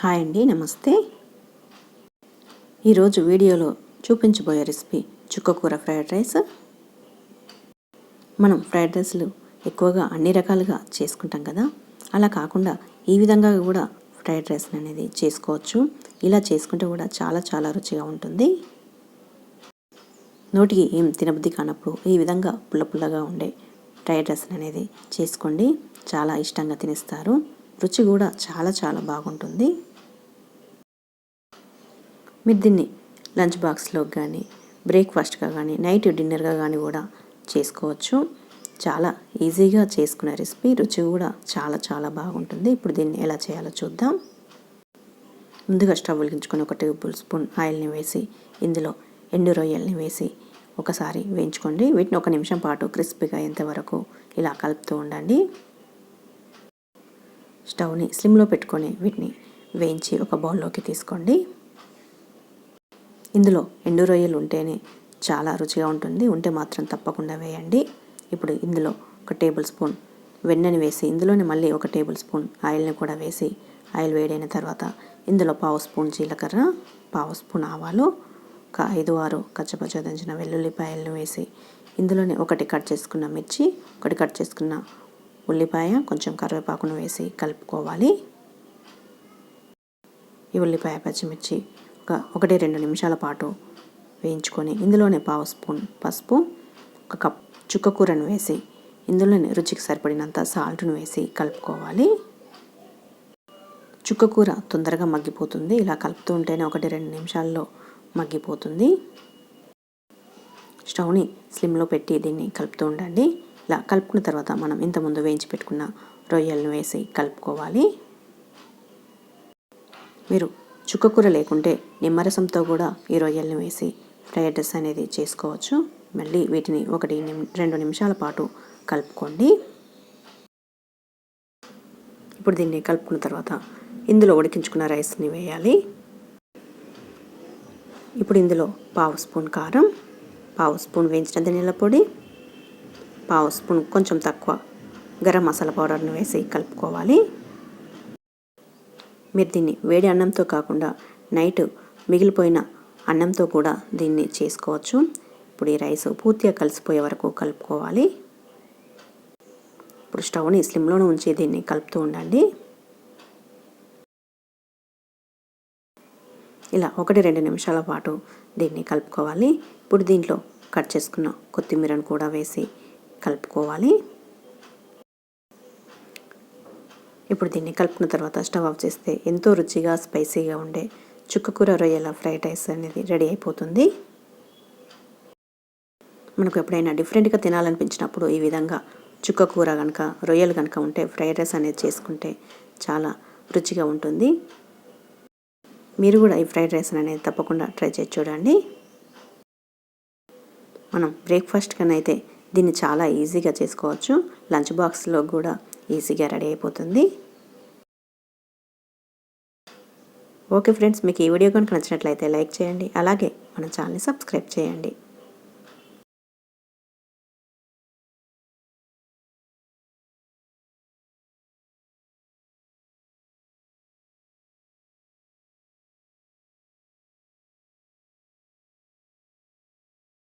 Hi అండి నమస్తే. ఈరోజు వీడియోలో చూపించబోయే రెసిపీ చుక్కకూర ఫ్రైడ్ రైస్. మనం ఫ్రైడ్ రైస్లు ఎక్కువగా అన్ని రకాలుగా చేసుకుంటాం కదా అలా కాకుండా ఈ విధంగా కూడా ఫ్రైడ్ రైస్ అనేది చేసుకోవచ్చు. ఇలా చేసుకుంటే కూడా చాలా చాలా రుచిగా ఉంటుంది. నోటికి ఏం తినబుద్ధి కానప్పుడు ఈ విధంగా పుల్ల పుల్లగా ఉండే ఫ్రైడ్ రైస్ అనేది చేసుకోండి. చాలా ఇష్టంగా తినేస్తారు. రుచి కూడా చాలా చాలా బాగుంటుంది. మీరు దీన్ని లంచ్ బాక్స్లో కానీ బ్రేక్ఫాస్ట్గా కానీ నైట్ డిన్నర్గా కానీ కూడా చేసుకోవచ్చు. చాలా ఈజీగా చేసుకునే రెసిపీ. రుచి కూడా చాలా చాలా బాగుంటుంది. ఇప్పుడు దీన్ని ఎలా చేయాలో చూద్దాం. ముందుగా స్టవ్ వెలిగించుకొని ఒక టేబుల్ స్పూన్ ఆయిల్ని వేసి ఇందులో ఎండు రొయ్యల్ని వేసి ఒకసారి వేయించుకోండి. వీటిని ఒక నిమిషం పాటు క్రిస్పీగా అయ్యేంతవరకు ఇలా కలుపుతూ ఉండండి. స్టవ్ని స్లిమ్లో పెట్టుకొని వీటిని వేయించి ఒక బౌల్లోకి తీసుకోండి. ఇందులో ఎండు రొయ్యలు ఉంటేనే చాలా రుచిగా ఉంటుంది. ఉంటే మాత్రం తప్పకుండా వేయండి. ఇప్పుడు ఇందులో ఒక టేబుల్ స్పూన్ వెన్నని వేసి ఇందులోనే మళ్ళీ ఒక టేబుల్ స్పూన్ ఆయిల్ని కూడా వేసి ఆయిల్ వేడైన తర్వాత ఇందులో పావు స్పూన్ జీలకర్ర పావు స్పూన్ ఆవాలు ఒక ఐదు ఆరు కచ్చపచ్చ దంచిన వెల్లుల్లిపాయలను వేసి ఇందులోనే ఒకటి కట్ చేసుకున్న మిర్చి ఒకటి కట్ చేసుకున్న ఉల్లిపాయ కొంచెం కరివేపాకును వేసి కలుపుకోవాలి. ఈ ఉల్లిపాయ పచ్చిమిర్చి ఒక ఒకటి రెండు నిమిషాల పాటు వేయించుకొని ఇందులోనే పావు స్పూన్ పసుపు ఒక కప్ చుక్క కూరను వేసి ఇందులోనే రుచికి సరిపడినంత సాల్ట్ను వేసి కలుపుకోవాలి. చుక్క కూర తొందరగా మగ్గిపోతుంది. ఇలా కలుపుతూ ఉంటేనే ఒకటి రెండు నిమిషాల్లో మగ్గిపోతుంది. స్టవ్ని స్లిమ్లో పెట్టి దీన్ని కలుపుతూ ఉండండి. ఇలా కలుపుకున్న తర్వాత మనం ఇంతకుముందు వేయించి పెట్టుకున్న రొయ్యలను వేసి కలుపుకోవాలి. మీరు చుక్కకూర లేకుంటే నిమ్మరసంతో కూడా ఈ రొయ్యల్ని వేసి ఫ్రైడ్ రైస్ అనేది చేసుకోవచ్చు. మళ్ళీ వీటిని ఒకటి రెండు నిమిషాల పాటు కలుపుకోండి. ఇప్పుడు దీన్ని కలుపుకున్న తర్వాత ఇందులో ఉడికించుకున్న రైస్ని వేయాలి. ఇప్పుడు ఇందులో పావు స్పూన్ కారం పావు స్పూన్ వేయించిన ధనియాల పొడి పావు స్పూన్ కొంచెం తక్కువ గరం మసాలా పౌడర్ని వేసి కలుపుకోవాలి. మీరు దీన్ని వేడి అన్నంతో కాకుండా నైట్ మిగిలిపోయిన అన్నంతో కూడా దీన్ని చేసుకోవచ్చు. ఇప్పుడు ఈ రైస్ పూర్తిగా కలిసిపోయే వరకు కలుపుకోవాలి. ఇప్పుడు స్టవ్ని స్లిమ్లోనే ఉంచి దీన్ని కలుపుతూ ఉండండి. ఇలా ఒకటి రెండు నిమిషాల పాటు దీన్ని కలుపుకోవాలి. ఇప్పుడు దీంట్లో కట్ చేసుకున్న కొత్తిమీరను కూడా వేసి కలుపుకోవాలి. ఇప్పుడు దీన్ని కలుపుకున్న తర్వాత స్టవ్ ఆఫ్ చేస్తే ఎంతో రుచిగా స్పైసీగా ఉండే చుక్కకూర రొయ్యల ఫ్రైడ్ రైస్ అనేది రెడీ అయిపోతుంది. మనకు ఎప్పుడైనా డిఫరెంట్గా తినాలనిపించినప్పుడు ఈ విధంగా చుక్కకూర కనుక రొయ్యలు కనుక ఉంటే ఫ్రైడ్ రైస్ అనేది చేసుకుంటే చాలా రుచిగా ఉంటుంది. మీరు కూడా ఈ ఫ్రైడ్ రైస్ అనేది తప్పకుండా ట్రై చేసి చూడండి. మనం బ్రేక్ఫాస్ట్ కన్నా అయితే దీన్ని చాలా ఈజీగా చేసుకోవచ్చు. లంచ్ బాక్స్లో కూడా ఈజీగా రెడీ అయిపోతుంది. ఓకే ఫ్రెండ్స్ మీకు ఈ వీడియో కనుక నచ్చినట్లయితే లైక్ చేయండి అలాగే మన ఛానల్ని సబ్స్క్రైబ్ చేయండి.